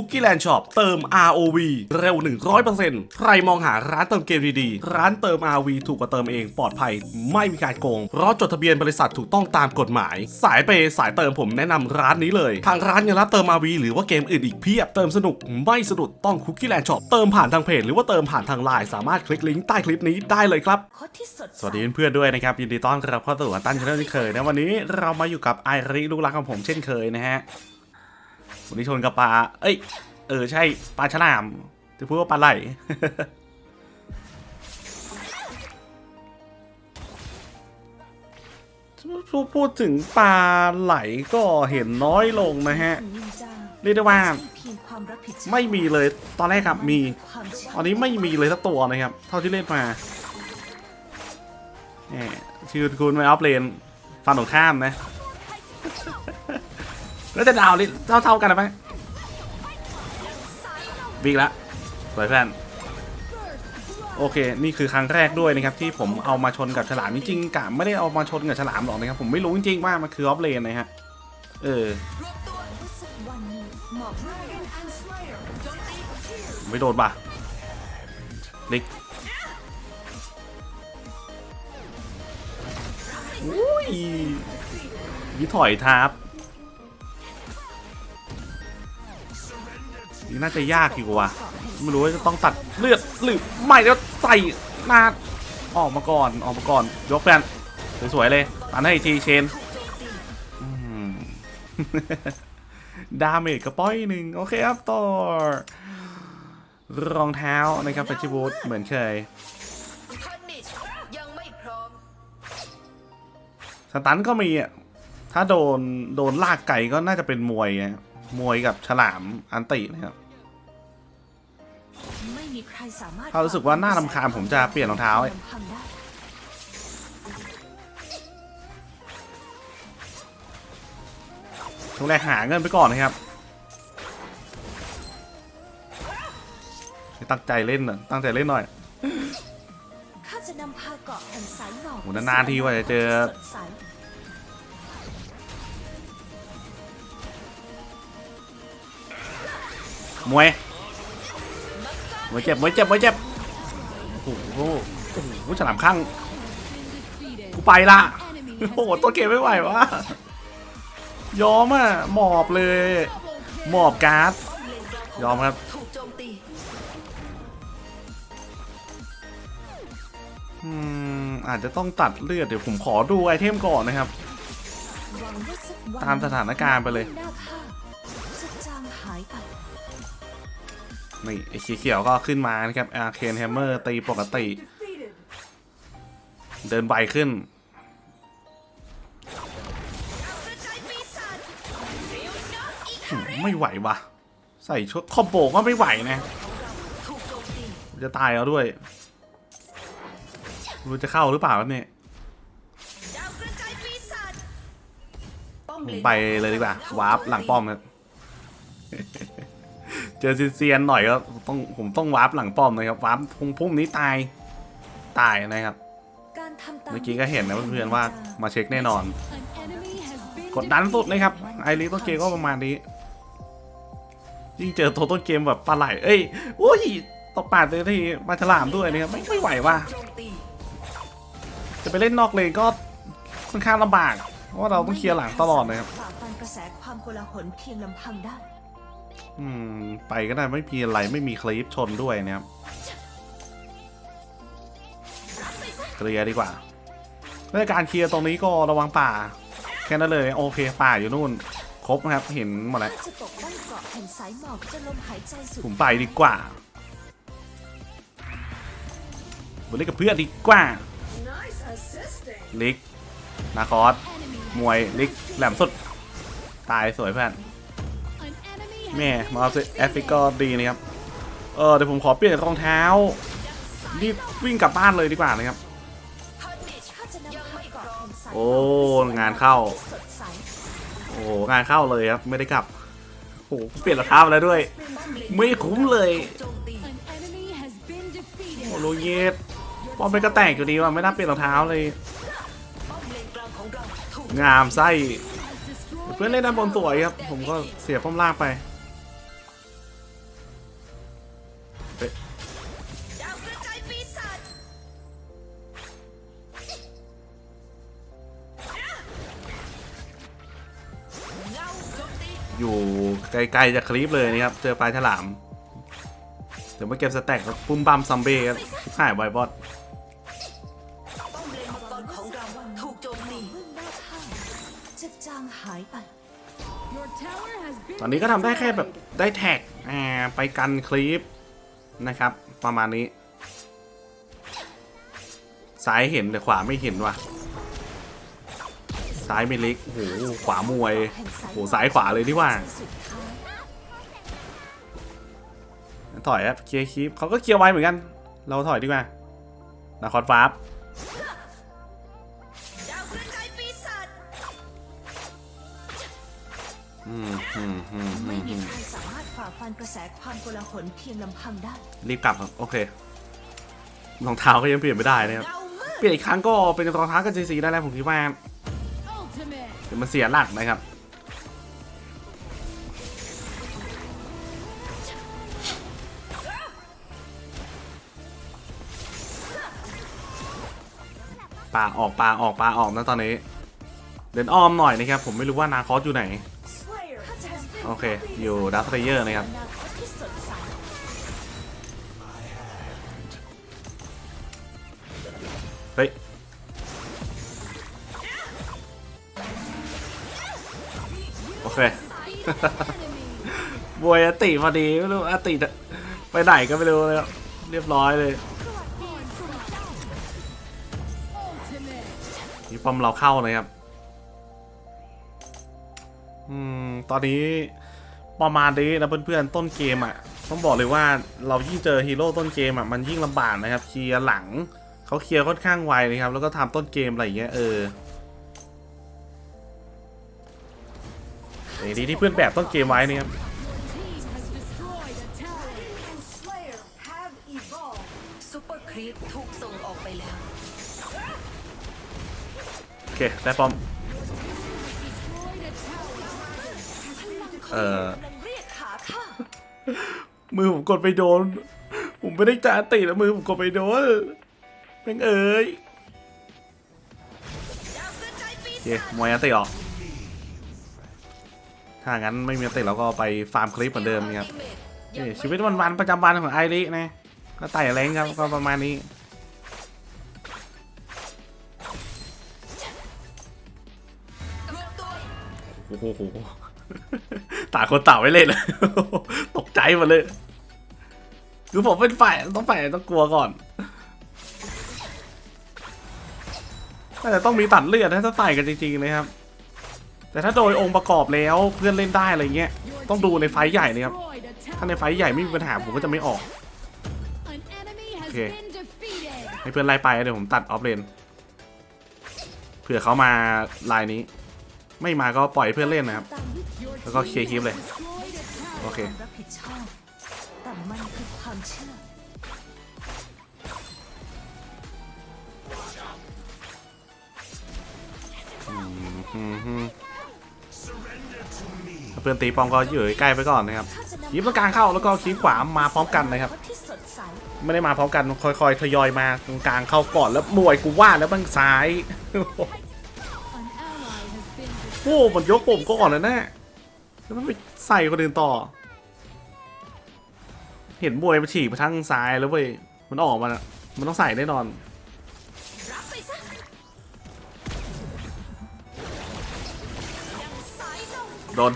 Cookie Land Shop เติม ROV เร็ว 100%ใครมองหาร้านเติมเกมดีๆ ร้านเติม ROV ถูกกว่าเติมเองปลอดภัย ไม่มีการโกง เพราะจดทะเบียนบริษัทถูกต้องตามกฎหมาย สายเปสายเติมผมแนะนำร้านนี้เลย ทางร้านยังรับเติม ROV หรือว่าเกมอื่นอีกเพียบเติมสนุกไม่สะดุดต้อง Cookie Land Shop เติมผ่านทางเพจหรือว่าเติมผ่านทางไลน์สามารถคลิกลิงก์ใต้คลิปนี้ได้เลยครับสดใสวัสดีเพื่อนๆด้วยนะครับยินดีต้อนรับเข้าสู่ตั้นชาแนลที่เคยนะวันนี้เรามาอยู่กับไอริลูกรักของผมเช่นเคยนะฮะ วันนี้ชนกับปลา เอ้ย เออ ใช่ ปลาฉลาม จะพูดว่าปลาไหล พูดพูดถึงปลาไหลก็เห็นน้อยลงนะฮะ เรียกได้ว่างไม่มีเลย ตอนแรกครับมี ตอนนี้ไม่มีเลยสักตัวนะครับ เท่าที่เล่นมาแหมชื่อคุณไม่ออฟเลน ฟันตรงข้ามนะ แล้วจะดาวนี่เท่าเท่าๆกันไหมวิ่งละสวยแฟนโอเค นี่คือครั้งแรกด้วยนะครับที่ผมเอามาชนกับฉลามจริงๆกะไม่ได้เอามาชนกับฉลามหรอกนะครับผมไม่รู้จริงๆว่ามันคือออฟเลนนะฮะเออรู้สึกวันนี้เหมาะมากไม่โดนป่ะลิกอุ้ยวิถอยทับ น่าจะยากอยู่ว่ะไม่รู้ว่าจะต้องตัดเลือดหรือไม่แล้วใส่หน้าออกมาก่อนออกมาก่อนยกแฟนสวยๆเลยตันให้ทีเชนดาเมจกระป้อยหนึ่งโอเคครับต่อรองเท้านะครับเฟชิบูทเหมือนเคยพันนิชยังไม่พร้อมสตันก็มีอะถ้าโดนโดนลากไก่ก็น่าจะเป็นมวยมวยกับฉลามอันตินะครับ ไม่มีใครสามารถถ้ารู้สึกว่าน่ารำคาญผมจะเปลี่ยนรองเท้าลำพังได้ช่วงแรกหาเงินไปก่อนนะครับตั้งใจเล่นหน่อยตั้งใจเล่นหน่อยข้าจะนำพาเกาะแห่งสายหมอกโหนานๆทีว่าจะเจอ สดใสมวย มวยเจ็บมวยเจ็บมวยเจ็บโอ้โหโอ้โหฉลามข้างกูไปละโอ้โหตัวเกมไม่ไหววะยอมอะหมอบเลยหมอบการ์ดยอมครับอืมอาจจะต้องตัดเลือดเดี๋ยวผมขอดูไอเทมก่อนนะครับ ตามสถานการณ์ไปเลย นี่ไอ้สีเขียวก็ขึ้นมานะครับอาเคนแฮมเมอร์ตีปกติ เดินไวขึ้น ไม่ไหววะใส่ชุดคอมโบก็ไม่ไหวนะถูกโจมตีจะตายเอาด้วยไม่รู้จะเข้าหรือเปล่าครับเนี่ยดาวกระจายปีศาจป้อมผเลมนไปเลยดีกว่า วาร์ปหลังป้อมครับ เจอเซียนๆหน่อยก็ต้องผมต้องวาร์ปหลังป้อมนะครับวาร์ปพุ่งพุ่มนี้ตายตายนะครับการทำตามเมื่อกี้ก็เห็นนะเพื่อนๆว่ามาเช็คแน่นอน An enemy has been กดดันสุดนะครับไอรีต้นเกมก็ประมาณนี้ยิ่งเจอตัวต้นเกมแบบปลาไหลเอ้ยโอ้ยตบปาดเลยที่มาฉลามด้วยนะครับไม่ไม่ไหวว่ะโจมตีจะไปเล่นนอกเลนก็ค่อนข้างลำบากเพราะว่าเราต้องเคลียร์หลังตลอดนะครับฝ่าฟันกระแสความโกลาหลเพียงลำพังได้ อืม ไปก็ได้ไม่มีอะไรไม่มีคลิปชนด้วยนะครับเคลียร์ดีกว่าเรื่องการเคลียร์ตรงนี้ก็ระวังป่า แค่นั้นเลยโอเคป่าอยู่นู่น ครบนะครับเห็นหมดแล้วผมไปดีกว่าไปเล่นกับเพื่อนดีกว่าลิกนาคอสมวยลิกแหลมสุด ตายสวยเพื่อน แม่มาเอาแอฟริกก็ดีนะครับ เออเดี๋ยวผมขอเปลี่ยนรองเท้ารีบวิ่งกลับบ้านเลยดีกว่านะครับข้าจะนำงายหมกโอ้งานเข้า โอ้งานเข้าเลยครับ ไม่ได้กลับโอ้เปลี่ยนรองเท้าแล้วด้วย ไม่คุ้มเลยโอ้โลเยสป้อมไปก็แตกอยู่ดีว่าไม่น่าเปลี่ยนรองเท้าเลย งามไส้เพื่อนเล่นด้านบนสวยครับ ผมก็เสียป้อมล่างไป อยู่ไกลๆจากคลิปเลยนะครับ เจอปลายฉลาม เดี๋ยวมาเก็บสแต็กปุ้มบัมซัมเบ้ครับหายไวบอสตอนนี้ก็ทำได้แค่แบบได้แท็กไปกันคลิปนะครับ ประมาณนี้ ซ้ายเห็นแต่ขวาไม่เห็นว่ะ ซ้ายไม่เล็กโอ้โหขวามวยโอ้โหซ้ายขวาเลยดีกว่าสุดท้ายถอยครับเคลียร์คลิปเขาก็เคลียร์ไว้เหมือนกัน เราถอยดีกว่านาคอดฟาบดาวกระจายปีศาจอืมอืมอืมอืไม่มมีอืมใครสามารถฝ่าฟันกระแสความโกลาหลเพียงลำพังได้ รีบกลับครับ โอเครองเท้าก็ยังเปลี่ยนไม่ได้นะครับดาวมืดเปลี่ยนอีกครั้งก็เป็นรองเท้ากันซีได้แล้วผมคิดว่า ultimate. เดี๋ยวมันเสียหลักนะครับ ป่าออกป่าออกป่าออกนะตอนนี้ เดินอ้อมหน่อยนะครับ ผมไม่รู้ว่านาคอสอยู่ไหน โอเค อยู่ดัสเทเยอร์นะครับ โอเคบวยอติพอดีไม่รู้อติไปไหนก็ไม่รู้เลยครับเรียบร้อยเลยนี่ปอมเราเข้านะครับ อืม ตอนนี้ประมาณนี้นะเพื่อนๆ ต้นเกมอะ ต้องบอกเลยว่าเรายิ่งเจอฮีโร่ต้นเกมอะ มันยิ่งลำบากนะครับ เคลียร์หลัง เขาเคลียร์ค่อนข้างไวนะครับ แล้วก็ทำต้นเกมอะไรอย่างเงี้ยเออ ไอ้ดีที่เพื่อนแบบต้นเกมไว้นะครับ Team has destroyed a tower. ซูเปอร์ครีปถูกส่งออกไปแล้วโอเคได้ป้อม Destroyed a tower. เออกำลังเรียกขาข้ามือผมกดไปโดน ผมไม่ได้จาติแล้วมือผมกดไปโดนแม่งเอ้ยดาวกระจายปีโอเคศาจมวยอันติออก ถ้างั้นไม่มีอันติเราก็ไปฟาร์มคลิปเหมือนเดิมนะครับนี่ชีวิตวันๆประจำวันของไอรินะก็ไต่แรงครับก็ประมาณนี้รวมตัวโอ้โหตาคนเต่าไม่เล่นเลยตกใจหมดเลยคือผมเป็นฝ่ายต้องฝ่ายต้องกลัวก่อนน่าจะต้องมีตัดเลือดถ้าใส่กันจริงๆนะครับ แต่ถ้าโดยองค์ประกอบแล้วเพื่อนเล่นได้อะไรเงี้ยต้องดูในไฟใหญ่นะครับถ้าในไฟใหญ่ไม่มีปัญหาผมก็จะไม่ออก An enemy has Okay. been defeated. ให้เพื่อนไล่ไปเดี๋ยวผมตัดออฟเลนเผื่อเขามาลายนี้ ไม่มาก็ปล่อยเพื่อนเล่นนะครับ แล้วก็เคลียร์คลิปเลยโอเคความอืม เพื่อนตีปอมก็อยู่ใกล้ไปก่อนนะครับคลิปตรงกลางเข้าแล้วก็คลิปขวามาพร้อมกันนะครับ ไม่ได้มาพร้อมกันค่อยๆทยอยมาตรงกลางเข้าก่อนแล้วมวยกูว่าแล้วบ้างซ้ายโอ้มันยกผมก่อนนะแน่แล้วมันไปใส่คนอื่นต่อ เห็นมวยมันฉีกไปทางซ้ายแล้วเว้ยมันออกมามันต้องใส่แน่นอนโดน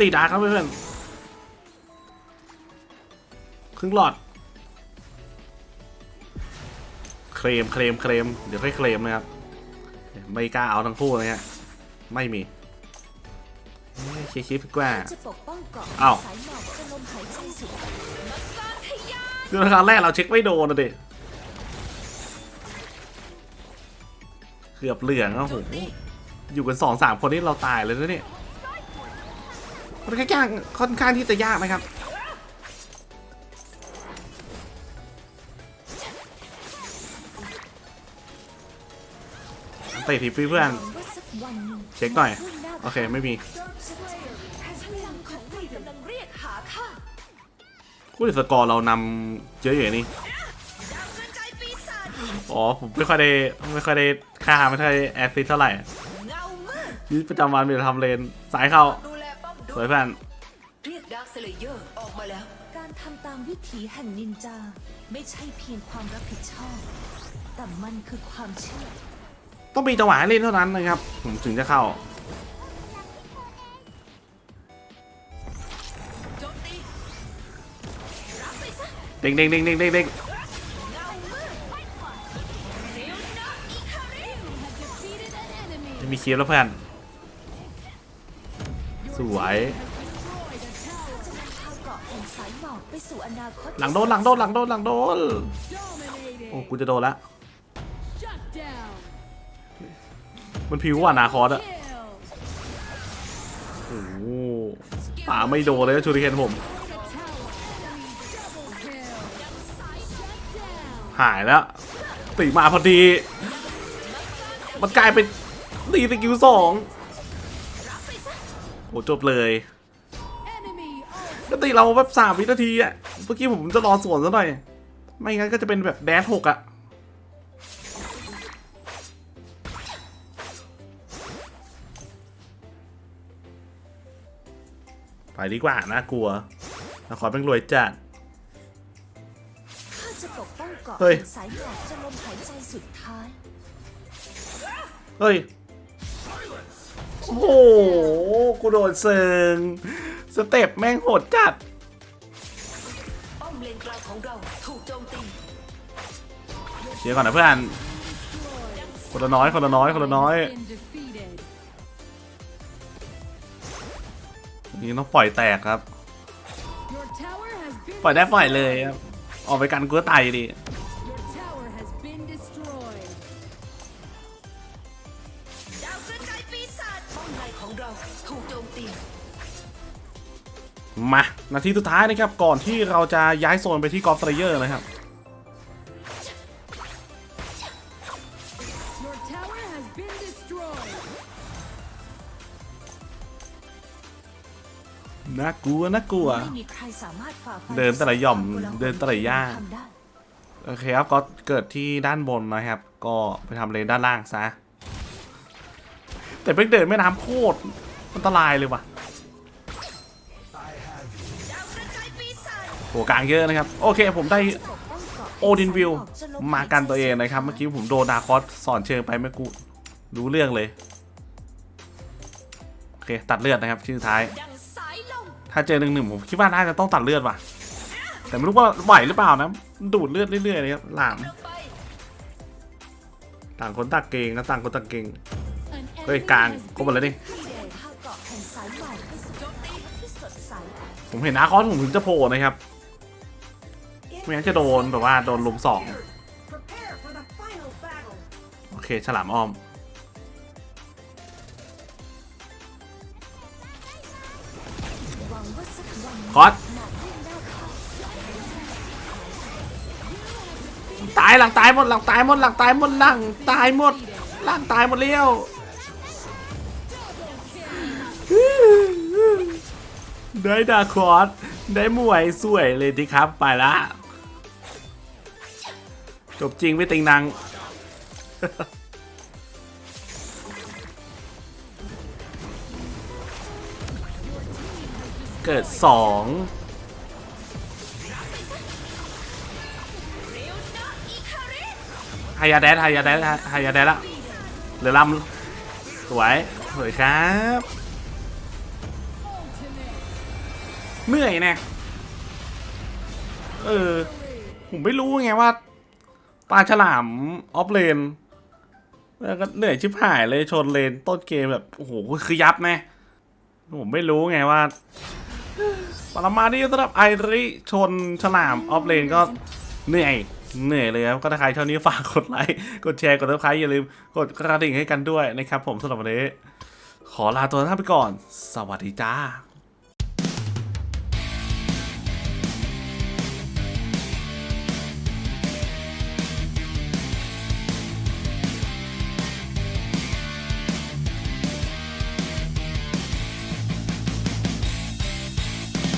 ตีดาร์กครับเพื่อนครึ่งหลอด เคลมเคลมเคลมเดี๋ยวค่อยเคลมนะครับ ไม่กล้าเอาทั้งคู่นะฮะไม่มีเคลียร์คลิปดีกว่าเอาวสายหมอกจะลมหายใจสุดมังกรทะคือครั้งแรกเราเช็คไม่โดนนะเด็เกือบเหลืองอะโหอยู่กันสองสามคนนี้เราตายเลยนะเนี่ย ค่อนข้างยากค่อนข้างที่จะยากนะครับเตะทีฟรีเพื่อนว่าสักวันหนึ่งเช็คหน่อยพุ่งหน้าโอเค ไม่มีพลังของวีกำลังเรียกหาข้าคู่สกอร์เรานำเยอะอยู่นี่ดาวกระจายปีศาจอ๋อ ผมไม่ค่อยได้ ไม่ค่อยได้ค่าไม่ค่อยได้แอดซิสเท่าไหร่เงามืดชีวิตประจำวันมีแต่ทำเลน สายเข้า ดูแลป้อมสด้ววยยเพื่อนเรียกดาร์คสเลเยอร์ออกมาแล้ว การทำตามวิถีแห่งนินจา ไม่ใช่เพียงความรับผิดชอบ แต่มันคือความเชื่อ ต้องมีจังหวะให้เล่นเท่านั้นนะครับผมถึงจะเข้าโจมตีรับไปซะเด้งเด้งเด้งเด้งเด้งเด้งเงามืดฟิลนักอีคาริ Defeated an enemy. จะมีคลิปแล้วเพื่อนาะแห่งสายหมอกไปสู่อนาคตหลังโดนหลังโดนหลังโดนหลังโดน โอ้ Dominating. กูจะโดนละ Shut down. มันผิวกว่านาคอสอะ Kill. โอ้โหป่าไม่โดนเลยนะชูริเคนผม The tower. Enemy double kill. Shut down. หายแล้วตีมาพอดี มันกลายเป็นตีสกิลสอง โอ้จบเลย Enemy ult. ก็ตีเราแบบสามวินาทีอะเมื่อกี้ผมจะรอสวนซะหน่อย ไม่งั้นก็จะเป็นแบบแดชหกอะไปดีกว่าน่ากลัวนครเป็นรวยจัดข้าจะปกป้องเกาะเฮ้ยแห่งสายหมอกจนลมหายใจสุดท้ายเฮ้ย โอ้โห กูโดนเซิง สเต็ปแม่งโหดจัด ป้อมเลนกลางของเราถูกโจมตีเชียร์ก่อนนะเพื่อน คนละน้อยคนละน้อยคนละน้อย Been defeated. นี่ต้องปล่อยแตกครับ Your tower has been ปล่อยได้ปล่อยเลยครับ ออกไปกันกูก็ตายอยู่ดี มานาทีสุดท้ายนะครับก่อนที่เราจะย้ายโซนไปที่กอล์ฟสไตรเยอร์นะครับ Your tower has been destroyed. น่ากลัวน่ากลัวไม่มีใครสามารถฝ่าฟันเดินแต่ละหย่อมกลหนเดินแต่ละย่างทำได้โอเคครับก็เกิดที่ด้านบนนะครับ ก็ไปทำเลนด้านล่างซะแต่เพิ่งเดินแม่น้ำโคตรอันตรายเลยว่ะ ศาจโหกลางเยอะนะครับ โอเคผมได้โอดินวิวจลมากันตัวเองนะครับ เมื่อกี้ผมโดนนาคอสสอนเชิงไปไม่กูรู้เรื่องเลย โอเค ตัดเลือดนะครับชื่อท้ายดังสาย ถ้าเจอหนึ่งหนึ่งผมคิดว่าน่าจะต้องตัดเลือดว่ะ แต่ไม่รู้ว่าไหวหรือเปล่านะ ดูดเลือดเรื่อยๆเลยครับหลามต่างคนต่างเก่งนะต่างคนต่างเก่งเฮ้ยกลางก็หมดแล้วดิผมเห็นนาคอสผมถึงจะโผล่นะครับ ไม่งั้นจะโดนแบบว่าโดนลุมสองโอเคฉลามอ้อม คอสตายหลังตายหมดหลังตายหมดหลังตายหมดหลังตายหมดหลังตายหมดเลี้ยวได้ดาคอสได้มวยสวยเลยดีครับไปละ จบจริงไม่ติงนางเกิดสองไฮยาแดนไฮยาแดนไฮยาแดนละเหลือลำสวยสวยครับ เหนื่อยแน่เออ ผมไม่รู้ไงว่า ปลาฉลามออฟเลนแล้วก็เหนื่อยชิบหายเลยชนเลนต้นเกมแบบ โอ้โห คือยับแน่ผมไม่รู้ไงว่าปรมาที่สำหรับไอริชนฉลามออฟเลนก็เหนื่อยเหนื่อยเลยครับก็ถ้าใครชอบนี้ฝากกดไลค์กดแชร์กดติดตามอย่าลืมกดกระดิ่งให้กันด้วยนะครับผมสำหรับวันนี้ขอลาตัวท่านไปก่อน สวัสดีจ้า